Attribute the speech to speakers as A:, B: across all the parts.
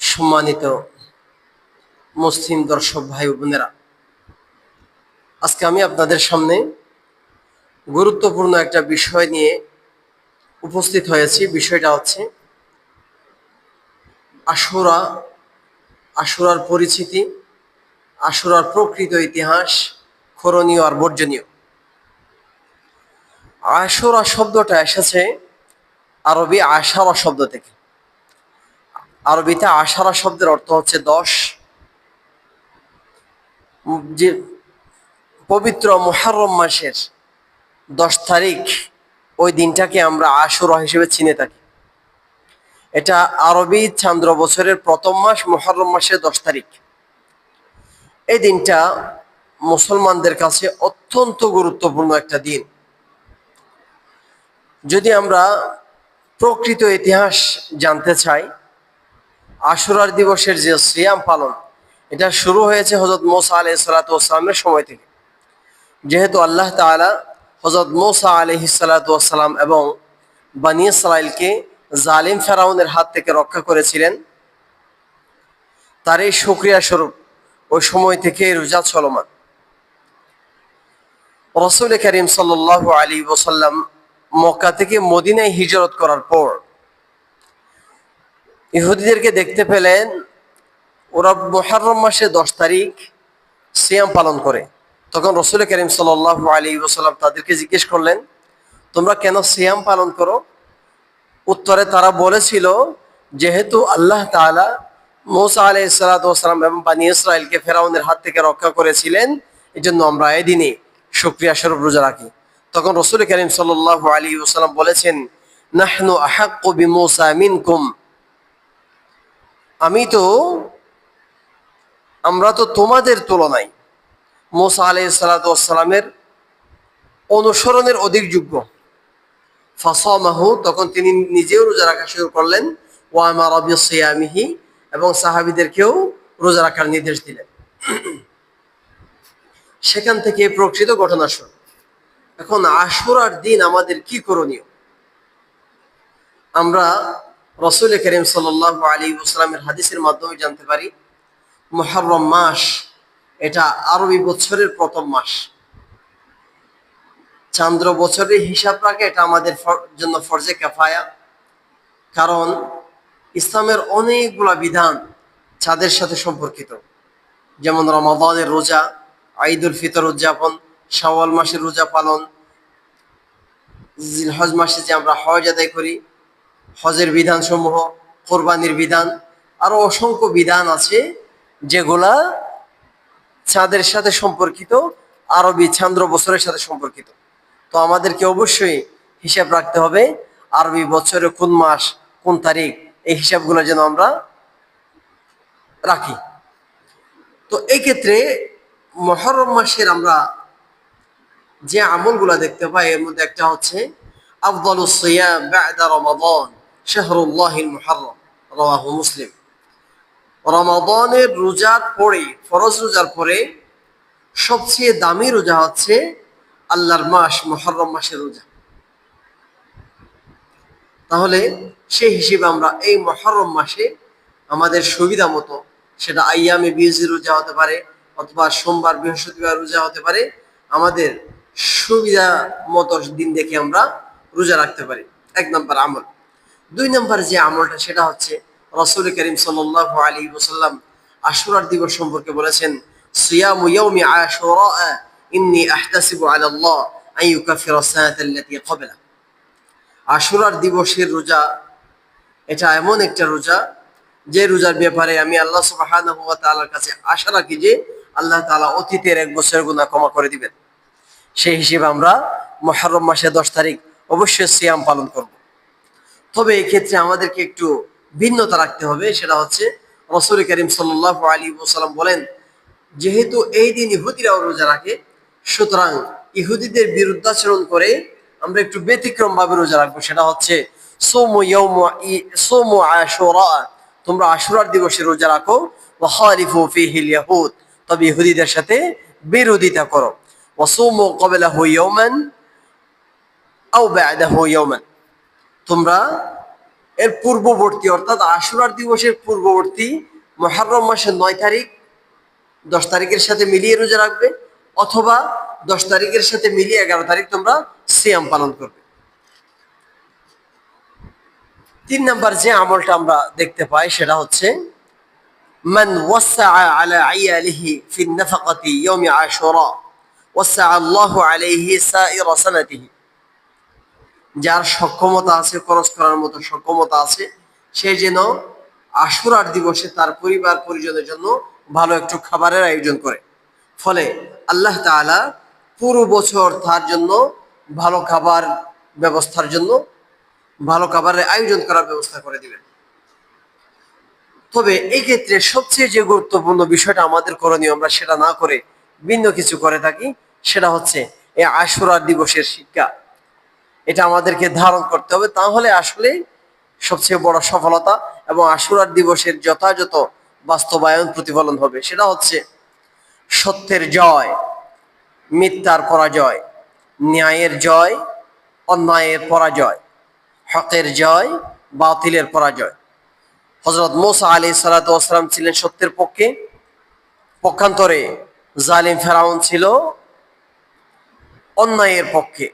A: সম্মানিত মুসলিম দর্শক ভাই বোনেরা, আজকে আমি আপনাদের সামনে গুরুত্বপূর্ণ একটা বিষয় নিয়ে উপস্থিত হয়েছি। বিষয়টা হচ্ছে আশুরা, আশুরার পরিচিতি, আশুরার প্রকৃত ইতিহাস করণীয় আর বর্জনীয়। আশুরা শব্দটা এসেছে আরবি আশারা শব্দ থেকে। আরবিতে আশারা শব্দের অর্থ হচ্ছে দশ। যে পবিত্র মুহাররম মাসের দশ তারিখ, ওই দিনটাকে আমরা আশুরা হিসেবে চিনে থাকি। এটা আরবি চান্দ্র বছরের প্রথম মাস মুহররম মাসের দশ তারিখ। এই দিনটা মুসলমানদের কাছে অত্যন্ত গুরুত্বপূর্ণ একটা দিন। যদি আমরা প্রকৃত ইতিহাস জানতে চাই, আশুরার দিবসের যে শ্রিয়াম পালন, এটা শুরু হয়েছে হজরত মোসা আলহ সালাতামের সময় থেকে। যেহেতু আল্লাহ তাআলা হজরত মোসা আলহ সালাতাম এবং বানী সালাইলকে জালিম ফেরাউনের হাত থেকে রক্ষা করেছিলেন তার এই সুক্রিয়া স্বরূপ ওই সময় থেকে রোজা চলমান। রসুল করিম সাল আলী ওসাল্লাম মক্কা থেকে মদিনায় হিজরত করার পর ইহুদিদেরকে দেখতে পেলেন, ওরা মোহারম মাসে দশ তারিখ সিয়াম পালন করে। তখন রসুল করিম সাল আলী ওসাল্লাম তাদেরকে জিজ্ঞেস করলেন, তোমরা কেন সিয়াম পালন করো? উত্তরে তারা বলেছিল, যেহেতু আল্লাহ তাআলা মৌসা আলাই সালাতাম এবং বানী ইসরায়েলকে ফেরাউনের হাত থেকে রক্ষা করেছিলেন এই জন্য আমরা এদিনই শুক্রিয়া স্বরূপ রোজা রাখি। তখন রসুল করিম সাল আলী ওসালাম বলেছেন, নাহনু আহাক্কু আমি তো, আমরা তো তোমাদের তুলনায় মোসা আলি সালাতামের অনুসরণের অধিক যোগ্য। ফাসামাহু, তখন তিনি নিজেও রোজা রাখা শুরু করলেন। ওয়ামা রবি সিয়ামিহি এবং সাহাবিদেরকেও রোজা রাখার নির্দেশ দিলেন। সেখান থেকে প্রকৃত ঘটনা শুরু এখন আশুরার দিন আমাদের কি করণীয়? আমরা রসুল করিম সাল আলী ওসলামের হাদিসের মাধ্যমে জানতে পারি মহরম মাস এটা আরবি বছরের প্রথম মাস। চান্দ্র বছরের হিসাব রাখে, এটা আমাদের জন্য ফরজে কাফায়া। কারণ ইসলামের অনেকগুলা বিধান চাঁদের সাথে সম্পর্কিত। যেমন রমাদানের রোজা, ঈদুল ফিতর উদযাপন শাওয়াল মাসের রোজা পালন হজ মাসে যে আমরা হজ আদায় করি, হজের বিধান সমূহ কোরবানির বিধান, আরও অসংখ্য বিধান আছে যেগুলা চাঁদের সাথে সম্পর্কিত, আরবি চান্দ্র বছরের সাথে সম্পর্কিত। তো আমাদেরকে অবশ্যই হিসাব রাখতে হবে, আরবি বছরে কোন মাস, কোন তারিখ, এই হিসাবগুলো যেন আমরা রাখি। তো এই ক্ষেত্রে মহরম মাসের আমরা যে আমলগুলো দেখতে পাই এর মধ্যে একটা হচ্ছে মুসলিম। রমাদানের রোজার পরে, ফরজ রোজার পরে সবচেয়ে দামি রোজা হচ্ছে আল্লাহর মাস মহরম মাসের রোজা। তাহলে সেই হিসেবে আমরা এই মহরম মাসে আমাদের সুবিধা মতো সেটা আইয়ামে বিএসি রোজা হতে পারে, অথবা সোমবার বৃহস্পতিবার রোজা হতে পারে, আমাদের সুবিধা মতো দিন দেখে আমরা রোজা রাখতে পারি। এক নম্বর আমল। দুই নম্বর যে আমলটা, সেটা হচ্ছে রসুল করিম সাল আলী ওসাল্লাম আশুরার দিবস সম্পর্কে বলেছেন আশুরার দিবসের রোজা, এটা এমন একটা রোজা, যে রোজার ব্যাপারে আমি আল্লাহ সুবহানাহু ওয়া কাছে আশা রাখি যে আল্লাহ তাআলা অতীতের এক বছরের গুনাহ ক্ষমা করে দিবেন। সেই হিসেবে আমরা মুহররম মাসের দশ তারিখ অবশ্যই সিয়াম পালন করব। তবে এই ক্ষেত্রে আমাদেরকে একটু ভিন্নতা রাখতে হবে, সেটা হচ্ছে রসুল করিম সাল্লাহ আলী ওসালাম বলেন, যেহেতু এই দিন ইহুদিরাও রোজা রাখে, সুতরাং ইহুদিদের বিরুদ্ধাচরণ করে আমরা একটু ব্যতিক্রম ভাবে রোজা রাখব। সেটা হচ্ছে তোমরা আশুরার দিবসে রোজা রাখো তবে ইহুদিদের সাথে বিরোধিতা করো। অসুমো কবেলাহু ইয়ৌমেন আও ব্যাদাহু ইয়ৌমেন তোমরা এর পূর্ববর্তী, অর্থাৎ আশুরার দিবসের পূর্ববর্তী মহারম মাসের নয় তারিখ দশ তারিখের সাথে মিলিয়ে রোজা রাখবে, অথবা দশ তারিখের সাথে মিলিয়ে এগারো তারিখ তোমরা সিয়াম পালন করবে। তিন নাম্বার যে আমলটা আমরা দেখতে পাই সেটা হচ্ছে, মান ওয়াসা আলা আলিহি ফি নাফাকাতি ইয়াউমি আশুরা। যার সক্ষমতা আছে, খরচ করার মতো সক্ষমতা আছে, সে যেন আশুরার দিবসে তার পরিবার পরিজনের জন্য ভালো একটু খাবারের আয়োজন করে। ফলে আল্লাহ তালা পুরো বছর তার জন্য ভালো খাবার ব্যবস্থার জন্য ভালো খাবারের আয়োজন করার ব্যবস্থা করে দিবেন। তবে এই ক্ষেত্রে সবচেয়ে যে গুরুত্বপূর্ণ বিষয়টা আমাদের করণীয়, আমরা সেটা না করে ভিন্ন কিছু করে থাকি সেটা হচ্ছে এই আশুরার দিবসের শিক্ষা। এটা আমাদেরকে ধারণ করতে হবে। তাহলে আসলে সবচেয়ে বড় সফলতা এবং আশুরার দিবসের যথাযথ বাস্তবায়ন, প্রতিফলন হবে। সেটা হচ্ছে সত্যের জয়, মিথ্যার পরাজয়, ন্যায়ের জয়, অন্যায়ের পরাজয়, হকের জয়, বাতিলের পরাজয়। হজরত মোসা আলী সালাতাম ছিলেন সত্যের পক্ষে। পক্ষান্তরে জালিম ফেরাউন ছিল অন্যায়ের পক্ষে।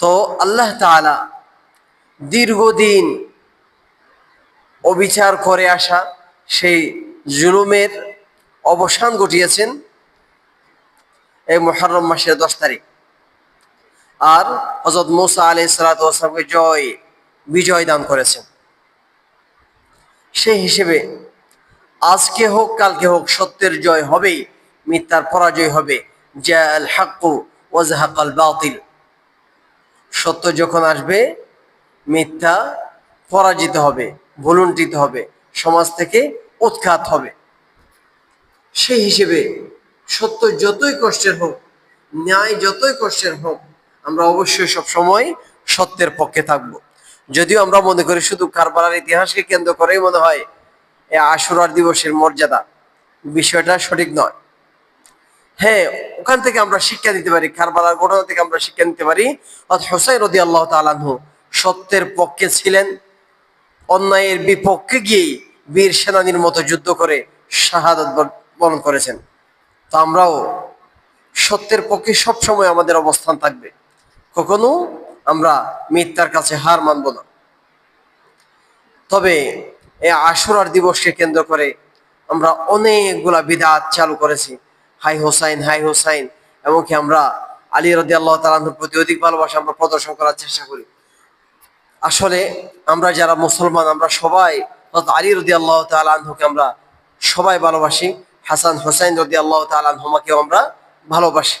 A: তো আল্লাহ তাআলা দীর্ঘদিন অবিচার করে আসা সেই জুলুমের অবসান ঘটিয়েছেন এই মহরম মাসের দশ তারিখ। আর হজরত মোসা আলী সালাতামকে জয়, বিজয় দান করেছেন। সেই হিসেবে আজকে হোক, কালকে হোক, সত্যের জয় হবেই, মিথ্যার পরাজয় হবে। জাল হাক্কু ওয়াজহাকাল বাতিল। সত্য যখন আসবে, মিথ্যা পরাজিত হবে, ভুলুণ্ঠিত হবে, সমাজ থেকে উৎখাত হবে। সেই হিসেবে সত্য যতই কষ্টের হোক, ন্যায় যতই কষ্টের হোক, আমরা অবশ্যই সব সময় সত্যের পক্ষে থাকব। যদিও আমরা মনে করি শুধু কারবালার ইতিহাসকে কেন্দ্র করেই মনে হয়, এ আশুরার দিবসের মর্যাদা। বিষয়টা সঠিক নয়। হ্যাঁ ওখান থেকে আমরা শিক্ষা দিতে পারি, কারবালার ঘটনা থেকে আমরা শিক্ষা নিতে পারি। হোসাইন রদি আল্লাহ তালানহু সত্যের পক্ষে ছিলেন। অন্যায়ের বিপক্ষে গিয়ে বীর সেনানীর মতো যুদ্ধ করে শাহাদত বরণ করেছেন। তো আমরাও সত্যের পক্ষে সবসময় আমাদের অবস্থান থাকবে। কখনো আমরা মিথ্যার কাছে হার মানব না। তবে এই আশুরার দিবসকে কেন্দ্র করে আমরা অনেকগুলা বিদাত চালু করেছি। হাই হোসাইন হাই হোসাইন। এমনকি আমরা আলী রদি আল্লাহ তালাহুর প্রতি অধিক ভালোবাসা আমরা প্রদর্শন করার চেষ্টা করি। আসলে আমরা যারা মুসলমান, আমরা সবাই আলী রদি আল্লাহ তালাহুকে আমরা সবাই ভালোবাসি। হাসান হোসাইন রদি আল্লাহ তালাহুমাকেও আমরা ভালোবাসি।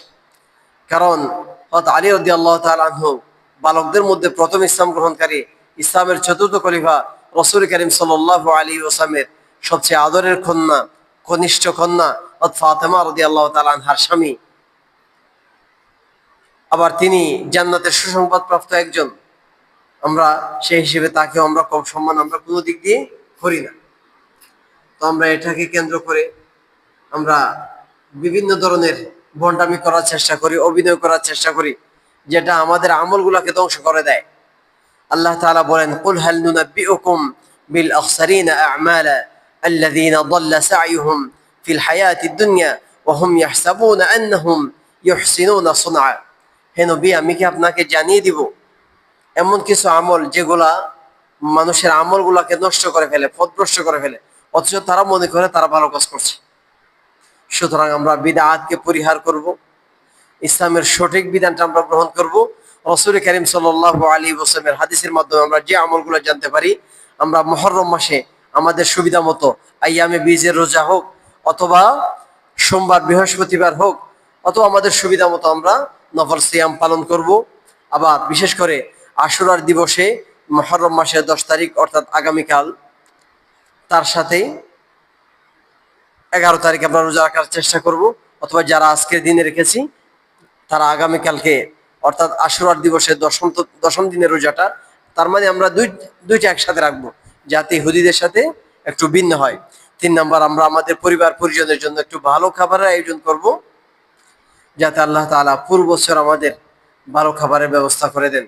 A: কারণ আলী রদি আল্লাহ তালাহু বালকদের মধ্যে প্রথম ইসলাম গ্রহণকারী, ইসলামের চতুর্থ খলিফা রসুল করিম সাল্লাহ আলী ওসামের সবচেয়ে আদরের কন্যা। কনিষ্ঠ কন্যা ফাতেমা রদি আল্লাহ তালানহার স্বামী। আবার তিনি জান্নাতের সুসংবাদ প্রাপ্ত একজন। আমরা সেই হিসেবে তাকে আমরা কম সম্মান আমরা কোনো দিক দিয়ে করি না। তো আমরা এটাকে কেন্দ্র করে আমরা বিভিন্ন ধরনের বন্ডামি করার চেষ্টা করি, অভিনয় করার চেষ্টা করি, যেটা আমাদের আমলগুলোকে ধ্বংস করে দেয়। আল্লাহ তাআলা বলেন, কুল হাল নুনাব্বিউকুম বিল আখসারিনা আ'মালা الذين ضل سعيهم في الحياة الدنيا وهم يحسبون أنهم يحسنون صنعا হে নবী, আমি কি আপনাকে জানিয়ে দিব? এমন কিছু আমল যেগুলা মানুষের আমলগুলাকে নষ্ট করে ফেলে, পথভ্রষ্ট করে ফেলে, অথচ তারা মনে করে তারা ভালো কাজ করছে। সুতরাং আমরা বিদাতকে পরিহার করব, ইসলামের সঠিক বিধানটা আমরা গ্রহণ করব। রসুল করিম সাল্লাহ আলী ওসলামের হাদিসের মাধ্যমে আমরা যে আমলগুলো জানতে পারি, আমরা মহরম মাসে আমাদের সুবিধা মতো। আইয়ামে বীজের রোজা হোক অথবা সোমবার বৃহস্পতিবার হোক, অথবা আমাদের সুবিধা মতো আমরা নফল সিয়াম পালন করব। আবার বিশেষ করে আশুরার দিবসে মহরম মাসের দশ তারিখ, অর্থাৎ আগামীকাল, তার সাথে এগারো তারিখ আমরা রোজা রাখার চেষ্টা করব। অথবা যারা আজকের দিনে রেখেছি, তারা আগামীকালকে, অর্থাৎ আশুরার দিবসের দশম দশম দিনের রোজাটা, তার মানে আমরা দুই দুইটা একসাথে রাখব। যাতে হুদিদের সাথে একটু ভিন্ন হয়। তিন নম্বর, আমরা আমাদের পরিবার পরিজনের জন্য একটু ভালো খাবারের আয়োজন করব, যাতে আল্লাহ পূর্ব বছর আমাদের ভালো খাবারের ব্যবস্থা করে দেন।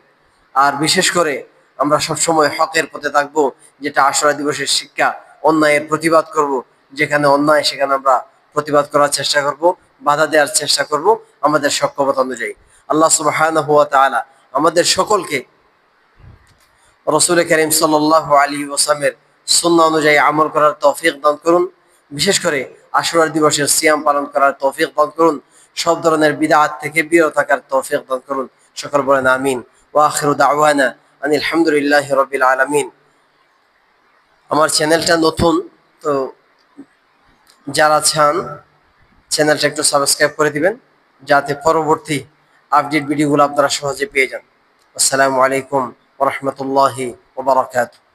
A: আর বিশেষ করে আমরা সবসময় হকের পথে থাকব, যেটা আশরা দিবসের শিক্ষা, অন্যায়ের প্রতিবাদ করব, যেখানে অন্যায় সেখানে আমরা প্রতিবাদ করার চেষ্টা করব, বাধা দেওয়ার চেষ্টা করব আমাদের সক্ষমতা অনুযায়ী। আল্লাহ তাআলা আমাদের সকলকে রসুল করিম সাল্লাহ আলী ওসামের সুন্না অনুযায়ী আমল করার তৌফিক দান করুন। বিশেষ করে আশুরার দিবসের সিয়াম পালন করার তৌফিক দান করুন। সব ধরনের বিদাত থেকে বিরত থাকার তৌফিক দান করুন। সকল বলেন আমিন। ওয়াখিরু দাওয়ানা আনিল হামদুলিল্লাহ রবিল আলামিন। আমার চ্যানেলটা নতুন, তো যারা চান চ্যানেলটা একটু সাবস্ক্রাইব করে দিবেন, যাতে পরবর্তী আপডেট ভিডিওগুলো আপনারা সহজে পেয়ে যান। আসসালামু আলাইকুম। ورحمة الله وبركاته.